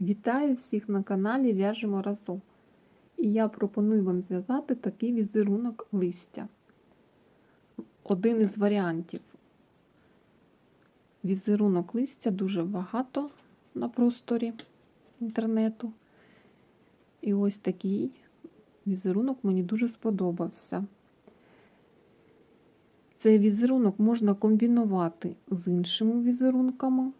Вітаю всіх на каналі В'яжемо разом. І я пропоную вам зв'язати такий візерунок листя. Один із варіантів. Візерунок листя дуже багато на просторі інтернету. І ось такий візерунок мені дуже сподобався. Цей візерунок можна комбінувати з іншими візерунками.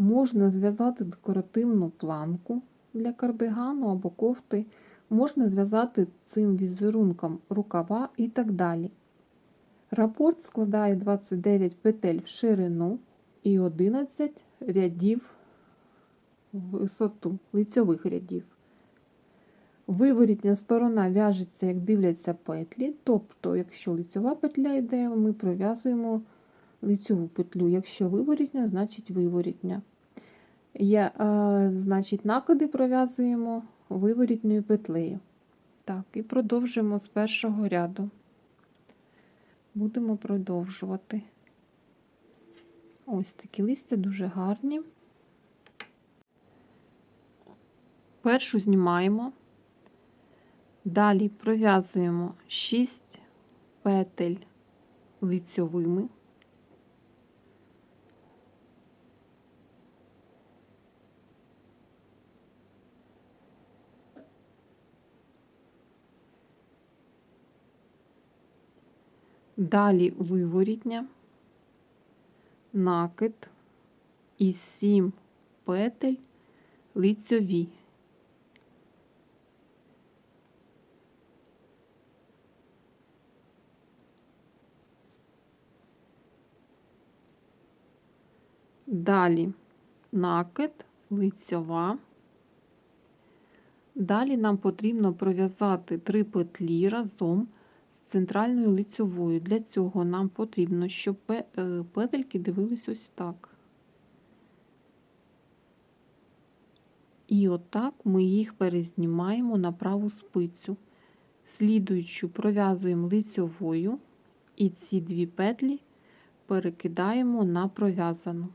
Можна зв'язати декоративну планку для кардигану або кофти, можна зв'язати цим візерунком рукава і так далі. Рапорт складає 29 петель в ширину і 11 рядів в висоту лицьових рядів. Виворітня сторона в'яжеться, як дивляться петлі, тобто, якщо лицьова петля йде, ми пров'язуємо лицьову петлю. Якщо виворітня, значить виворітня. Я, а, значить, накиди пров'язуємо виворітньою петлею. Так, і продовжуємо з першого ряду. Будемо продовжувати. Ось такі листя дуже гарні. Першу знімаємо. Далі пров'язуємо 6 петель лицьовими. Далі виворітня, накид і 7 петель лицьові. Далі накид, лицьова. Далі нам потрібно пров'язати 3 петлі разом центральною лицьовою. Для цього нам потрібно, щоб петельки дивились ось так. І отак ми їх перезнімаємо на праву спицю. Слідуючу пров'язуємо лицьовою, і ці дві петлі перекидаємо на пров'язану.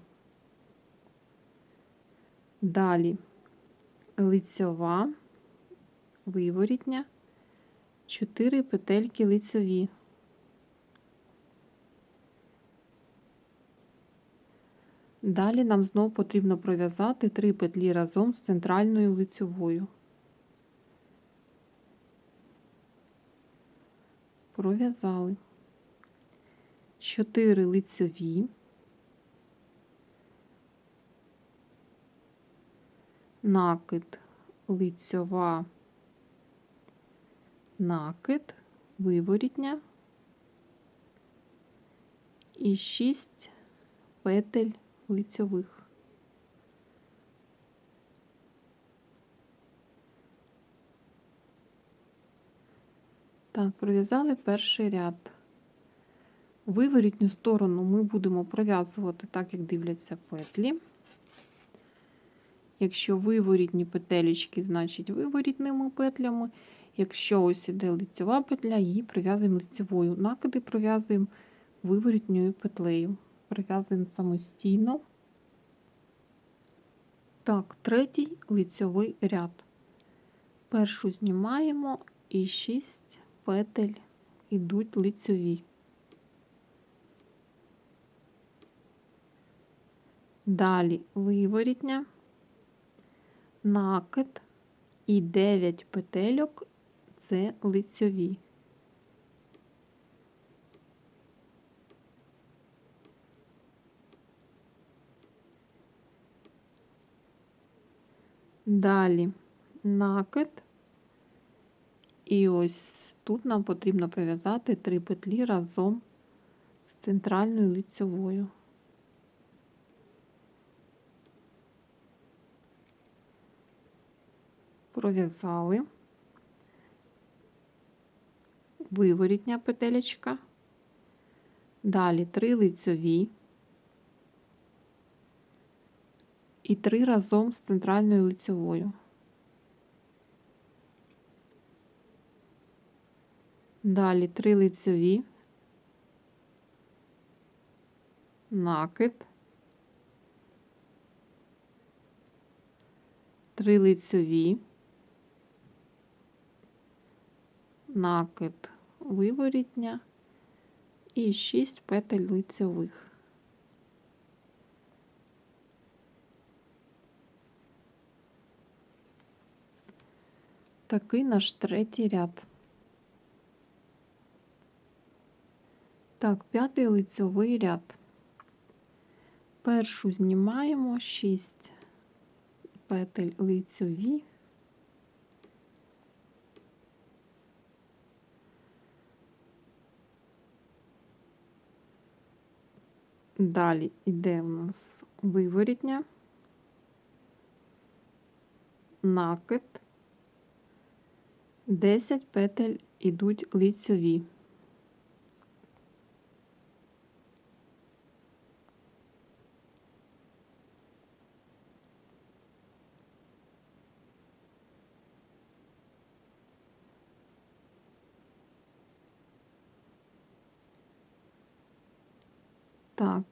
Далі лицьова, виворітня, 4 петельки лицьові. Далі нам знову потрібно пров'язати 3 петлі разом з центральною лицьовою. Пров'язали 4 лицьові. накид, лицьова, накид, виворітня і 6 петель лицьових. Так, пров'язали перший ряд. Виворітню сторону ми будемо пров'язувати так, як дивляться петлі. Якщо виворітні петелечки, значить виворітними петлями. Якщо ось іде лицьова петля, її прив'язуємо лицьовою. Накиди пров'язуємо виворітньою петлею. Прив'язуємо самостійно. Так, третій лицьовий ряд. Першу знімаємо і 6 петель йдуть лицьові. Далі виворітня накид і 9 петельок це лицьові. Далі накид, і ось тут нам потрібно прив'язати 3 петлі разом з центральною лицьовою. пров'язали, виворітня петелечка, далі три лицьові. І три разом з центральною лицьовою. Далі три лицьові, накид, 3 лицьові, накид виворітня і 6 петель лицьових. Такий наш третій ряд. Так, п'ятий лицьовий ряд. Першу знімаємо 6 петель лицьові. Далі йде у нас виворітня, накид, 10 петель ідуть лицьові. Так.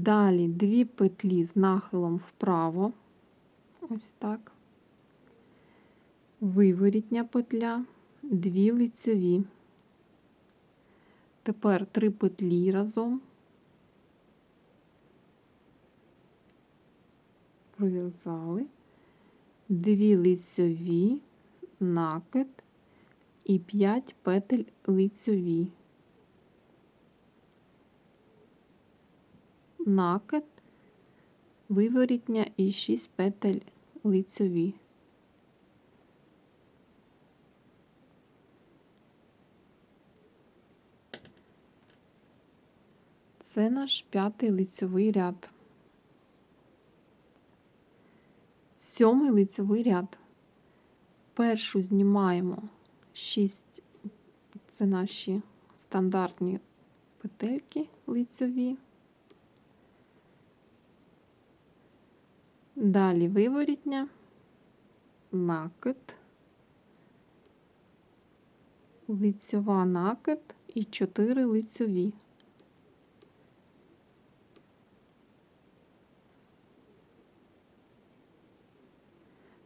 Далі дві петлі з нахилом вправо. Ось так. Виворітня петля, дві лицьові. Тепер три петлі разом. Пров'язали, дві лицьові, накид і 5 петель лицьові. Накид, виворітня і 6 петель лицьові. Це наш п'ятий лицьовий ряд. Сьомий лицьовий ряд. Першу знімаємо 6, це наші стандартні петельки лицьові. Далі виворітня, накид, лицьова накид і 4 лицьові.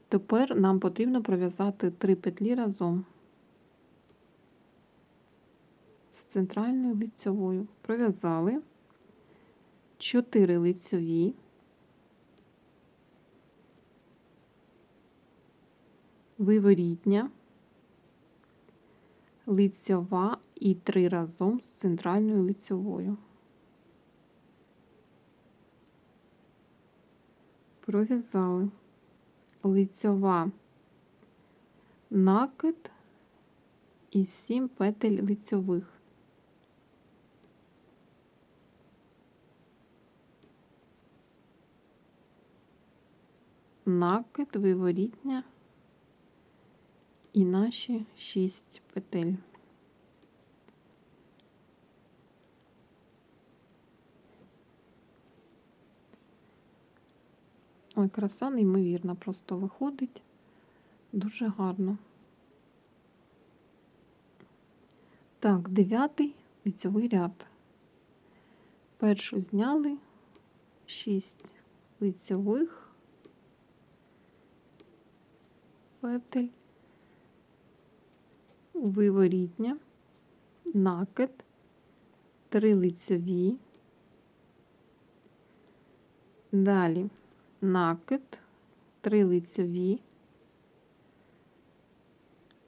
Тепер нам потрібно пров'язати 3 петлі разом з центральною лицьовою. Пров'язали 4 лицьові. Виворітня, лицьова і три разом з центральною лицьовою. Пров'язали лицьова накид і 7 петель лицьових. Накид, виворітня і наші 6 петель. Ой, краса неймовірна, просто виходить дуже гарно. Так, дев'ятий лицьовий ряд. Першу зняли 6 лицьових петель виворітня, накид, три лицьові, далі накид, три лицьові.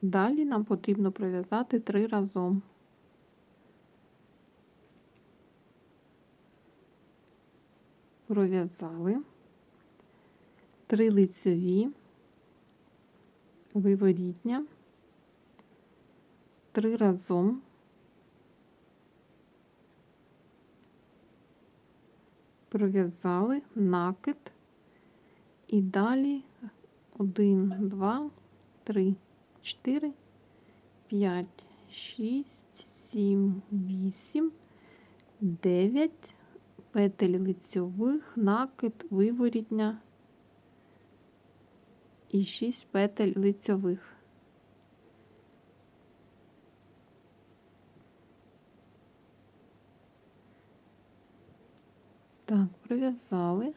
Далі нам потрібно пров'язати три разом. Пров'язали три лицьові, виворітня, три разом. Пров'язали накид і далі 1, 2, 3, 4, 5, 6, 7, 8, 9 петель лицьових, накид, виворітня і 6 петель лицьових. Так, пров'язали.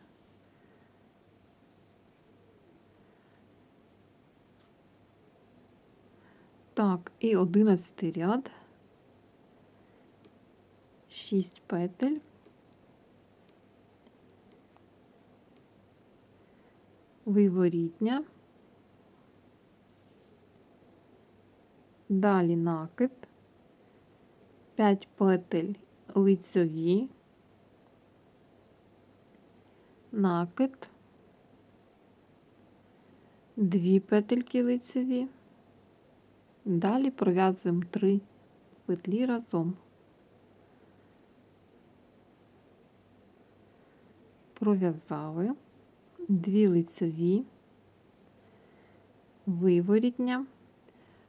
Так, і 11 ряд, Шість петель. Виворітня. Далі накид, 5 петель лицьові. Накид. 2 петельки лицеві. Далі пров'язуємо 3 петлі разом. Пров'язали 2 лицеві, виворітня.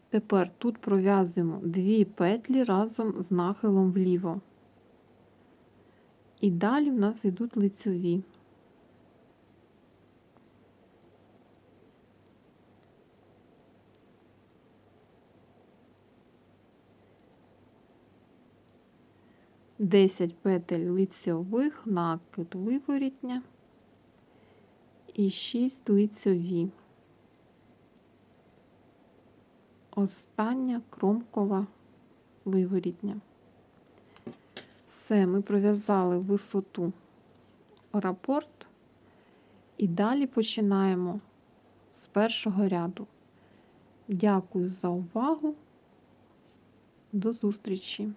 Тепер тут пров'язуємо 2 петлі разом з нахилом вліво. І далі в нас йдуть лицьові. Десять петель лицьових, накид виворітня і 6 лицьові. Остання кромкова виворітня. Все, ми пров'язали висоту рапорт і далі починаємо з першого ряду. Дякую за увагу. До зустрічі!